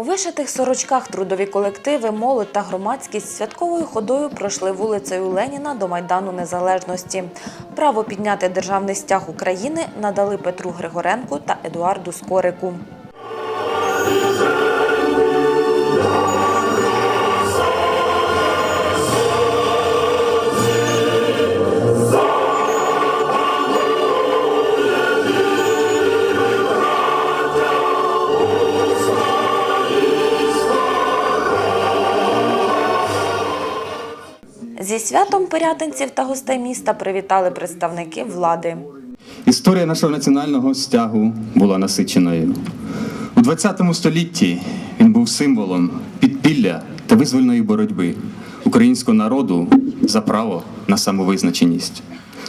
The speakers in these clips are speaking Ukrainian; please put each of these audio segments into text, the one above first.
У вишитих сорочках трудові колективи, молодь та громадськість святковою ходою пройшли вулицею Леніна до Майдану Незалежності. Право підняти державний стяг України надали Петру Григоренку та Едуарду Скорику. Зі святом пирятинців та гостей міста привітали представники влади. Історія нашого національного стягу була насиченою. У ХХ столітті він був символом підпілля та визвольної боротьби українського народу за право на самовизначеність.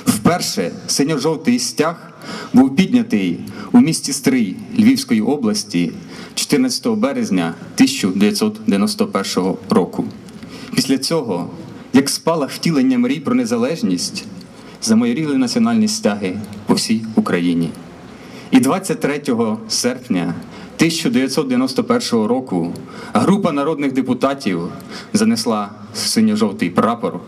Вперше синьо-жовтий стяг був піднятий у місті Стрий Львівської області 14 березня 1991 року. Після цього, як спалах втілення мрій про незалежність, замайоріли національні стяги по всій Україні. І 23 серпня 1991 року група народних депутатів занесла синьо-жовтий прапор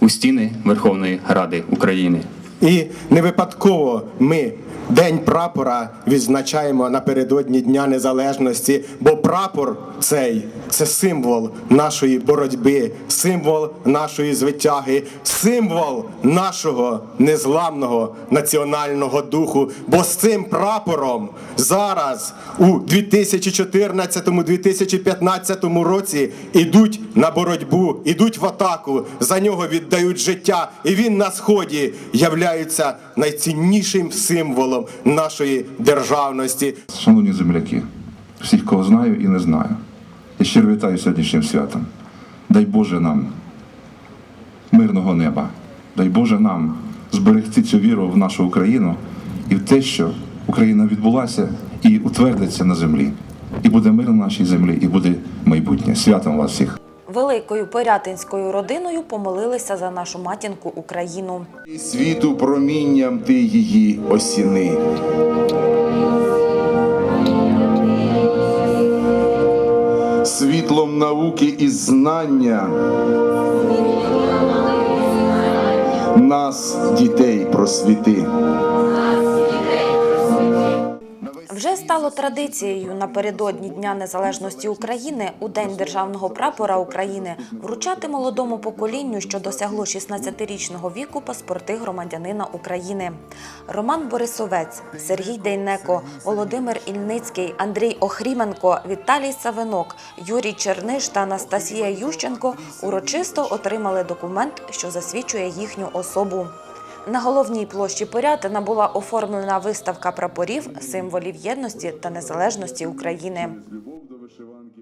у стіни Верховної Ради України. І не випадково ми День прапора відзначаємо напередодні Дня Незалежності, бо прапор цей це символ нашої боротьби, символ нашої звитяги, символ нашого незламного національного духу. Бо з цим прапором зараз у 2014-2015 році ідуть на боротьбу, ідуть в атаку, за нього віддають життя, і він на сході являється найціннішим символом нашої державності. Шановні земляки, всіх, кого знаю і не знаю, я щиро вітаю сьогоднішнім святом. Дай Боже нам мирного неба. Дай Боже нам зберегти цю віру в нашу Україну і в те, що Україна відбулася і утвердиться на землі. І буде мир на нашій землі, і буде майбутнє. Святом вас всіх! Великою пирятинською родиною помолилися за нашу матінку Україну. Світу промінням ти її осіни. Світлом науки і знання нас, дітей, просвіти. Стало традицією напередодні Дня Незалежності України у День державного прапора України вручати молодому поколінню, що досягло 16-річного віку, паспорти громадянина України. Роман Борисовець, Сергій Дейнеко, Володимир Ільницький, Андрій Охріменко, Віталій Савинок, Юрій Черниш та Анастасія Ющенко урочисто отримали документ, що засвідчує їхню особу. На головній площі Порятина була оформлена виставка прапорів, символів єдності та незалежності України. Любов до вишиванки